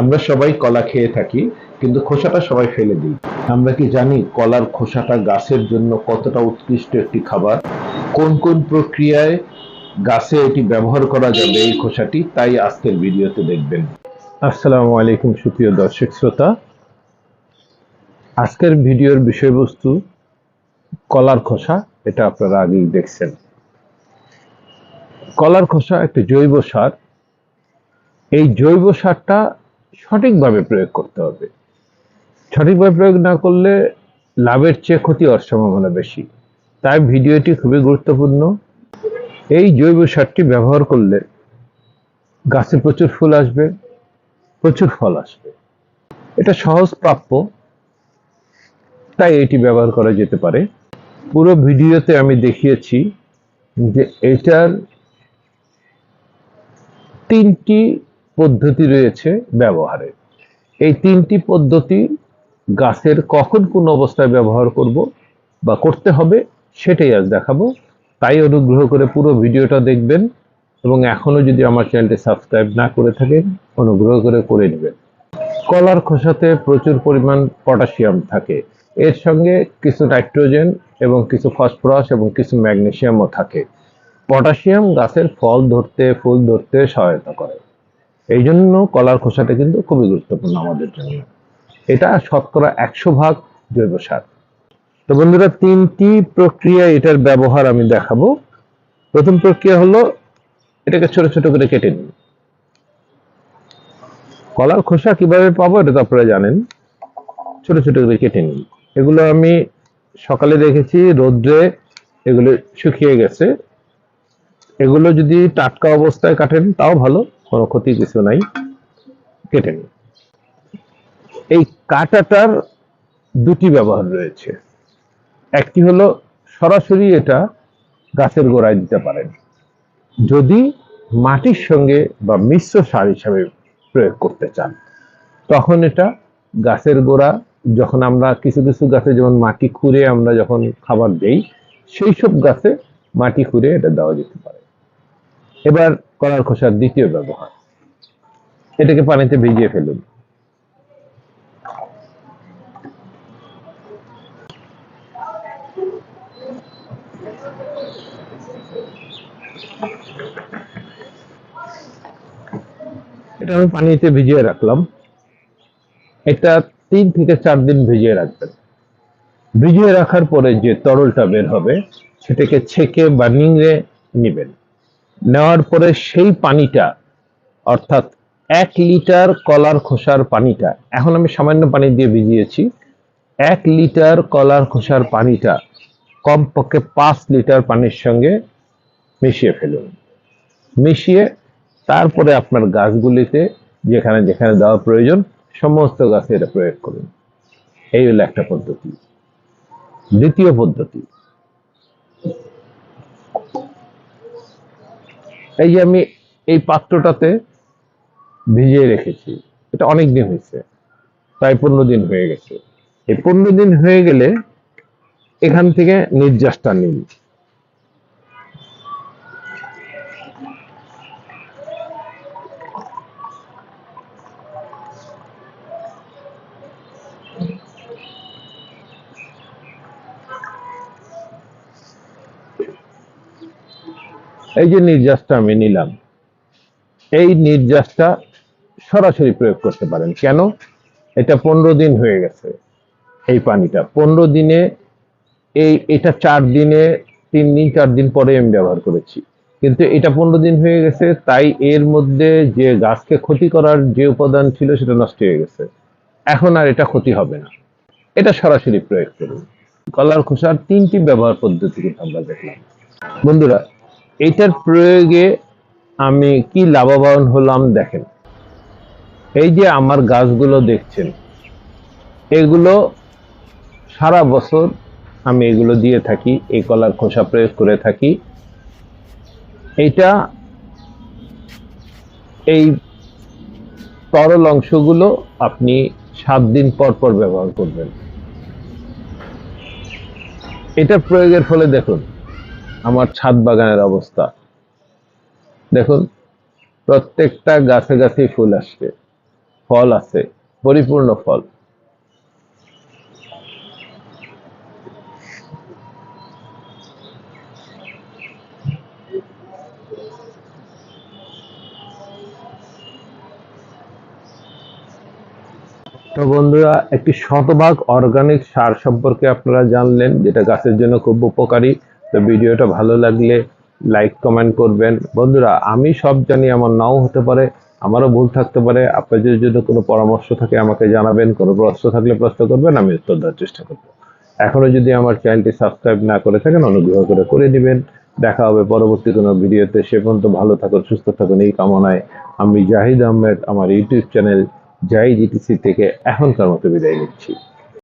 আমরা সবাই কলা খেয়ে থাকি, কিন্তু খোসাটা সবাই ফেলে দিই। আমরা কি জানি কলার খোসাটা গাছের জন্য কতটা উৎকৃষ্ট একটি খাবার? কোন কোন প্রক্রিয়ায় গাছে এটি ব্যবহার করা যাবে এই খোসাটি? তাই আজকের ভিডিওতে দেখবেন। আসসালামু আলাইকুম, সুপ্রিয় দর্শক শ্রোতা। আজকের ভিডিওর বিষয়বস্তু কলার খোসা, এটা আপনারা আগেই দেখছেন। কলার খোসা একটি জৈব সার। এই জৈব সারটা সঠিকভাবে প্রয়োগ করতে হবে। সঠিকভাবে প্রয়োগ না করলে লাভের চেয়ে ক্ষতি হওয়ার সম্ভাবনা বেশি। তাই ভিডিওটি খুবই গুরুত্বপূর্ণ। এই জৈব সারটি ব্যবহার করলে গাছে প্রচুর ফুল আসবে, প্রচুর ফল আসবে। এটা সহজ প্রাপ্য, তাই এটি ব্যবহার করা যেতে পারে। পুরো ভিডিওতে আমি দেখিয়েছি যে এটার তিনটি পদ্ধতি রয়েছে ব্যবহারের এই তিনটি পদ্ধতি গাছের কখন কোন অবস্থায় ব্যবহার করব বা করতে হবে সেটাই আজ দেখাবো। তাই অনুগ্রহ করে পুরো ভিডিওটা দেখবেন এবং এখনও যদি আমার চ্যানেলটি সাবস্ক্রাইব না করে থাকেন, অনুগ্রহ করে করে নেবেন। কলার খোসাতে প্রচুর পরিমাণ পটাশিয়াম থাকে। এর সঙ্গে কিছু নাইট্রোজেন এবং কিছু ফসফরাস এবং কিছু ম্যাগনেসিয়ামও থাকে। পটাশিয়াম গাছের ফল ধরতে, ফুল ধরতে সহায়তা করে। এই জন্য কলার খোসাটা কিন্তু খুবই গুরুত্বপূর্ণ আমাদের জন্য। এটা শতকরা একশো ভাগ জৈব সার। তো বন্ধুরা, তিনটি প্রক্রিয়া এটার ব্যবহার আমি দেখাবো। প্রথম প্রক্রিয়া হলো এটাকে ছোট ছোট করে কেটে নিন। কলার খোসা কীভাবে পাবো এটা তো আপনারা জানেন। ছোট ছোট করে কেটে নিন। এগুলো আমি সকালে দেখেছি রোদ্রে এগুলো শুকিয়ে গেছে। এগুলো যদি টাটকা অবস্থায় কাটেন তাও ভালো। কোনো ক্ষতি কিছু নাই কেটে নিন এই কাটাটার দুটি ব্যবহার রয়েছে। একটি হলো সরাসরি এটা গাছের গোড়ায় দিতে পারেন। যদি মাটির সঙ্গে বা মিশ্র সার হিসাবে প্রয়োগ করতে চান, তখন এটা গাছের গোড়া, যখন আমরা কিছু কিছু গাছে যেমন মাটি খুঁড়ে আমরা যখন খাবার দেই, সেই সব গাছে মাটি খুঁড়ে এটা দেওয়া যেতে পারে। এবার কলার খোসার দ্বিতীয় ব্যবহার। এটাকে পানিতে ভিজিয়ে ফেলুন। এটা আমি পানিতে ভিজিয়ে রাখলাম। এটা তিন থেকে চার দিন ভিজিয়ে রাখবেন। ভিজিয়ে রাখার পরে যে তরলটা বের হবে, সেটাকে ছেঁকে বা নিংড়ে নেবেন। নেওয়ার পরে সেই পানিটা, অর্থাৎ এক লিটার কলার খোসার পানিটা, এখন আমি সামান্য পানি দিয়ে ভিজিয়েছি, এক লিটার কলার খোসার পানিটা কমপক্ষে পাঁচ লিটার পানির সঙ্গে মিশিয়ে ফেলুন। মিশিয়ে তারপরে আপনার গাছগুলিতে, যেখানে যেখানে দেওয়া প্রয়োজন, সমস্ত গাছে এটা প্রয়োগ করুন। এই হলো একটা পদ্ধতি। দ্বিতীয় পদ্ধতি এই যে আমি এই পাত্রটাতে ভিজিয়ে রেখেছি, এটা অনেক দিন হয়েছে, প্রায় পনেরো দিন হয়ে গেছে। এই পনেরো দিন হয়ে গেলে এখান থেকে নির্যাসটা নিন। এই যে নির্যাসটা আমি নিলাম, এই নির্যাসটা সরাসরি প্রয়োগ করতে পারেন। কেন? এটা পনেরো দিন হয়ে গেছে এই পানিটা। পনেরো দিনে এই, এটা চার দিনে, তিন দিন, চার দিন পরে আমি ব্যবহার করেছি। কিন্তু এটা পনেরো দিন হয়ে গেছে, তাই এর মধ্যে যে গাছকে ক্ষতি করার যে উপাদান ছিল সেটা নষ্ট হয়ে গেছে। এখন আর এটা ক্ষতি হবে না। এটা সরাসরি প্রয়োগ করুন। কলার খোসার তিনটি ব্যবহার পদ্ধতি কিন্তু আমরা দেখলাম। বন্ধুরা এটার প্রয়োগে আমি কি লাভবান হলাম দেখেন। এই যে আমার গাছগুলো দেখছেন, এগুলো সারা বছর আমি এগুলো দিয়ে থাকি, এই কলার খোসা প্রয়োগ করে থাকি। এটা এই তরল অংশগুলো আপনি সাত দিন পর পর ব্যবহার করবেন। এটা প্রয়োগের ফলে দেখুন আমার ছাদ বাগানের অবস্থা। দেখুন, প্রত্যেকটা গাছে গাছে ফুল আসছে। ফল আছে, পরিপূর্ণ ফল। তো বন্ধুরা, একটি শতভাগ অর্গানিক সার সম্পর্কে আপনারা জানলেন, যেটা গাছের জন্য খুব উপকারী। তো ভিডিওটা ভালো লাগলে লাইক কমেন্ট করবেন। বন্ধুরা, আমি সব জানি আমার নাও হতে পারে, আমারও ভুল থাকতে পারে। আপনাদের যদি কোনো পরামর্শ থাকে আমাকে জানাবেন, কোনো প্রশ্ন থাকলে প্রশ্ন করবেন, আমি উত্তর দেওয়ার চেষ্টা করব। এখনও যদি আমার চ্যানেলটি সাবস্ক্রাইব না করে থাকেন, অনুগ্রহ করে করে দিবেন। দেখা হবে পরবর্তী কোনো ভিডিওতে। সে পর্যন্ত ভালো থাকুন, সুস্থ থাকুন, এই কামনায় আমি জাহিদ আহমেদ, আমার ইউটিউব চ্যানেল জাহিদ ইটিসি থেকে এখনকার মতো বিদায় নিচ্ছি।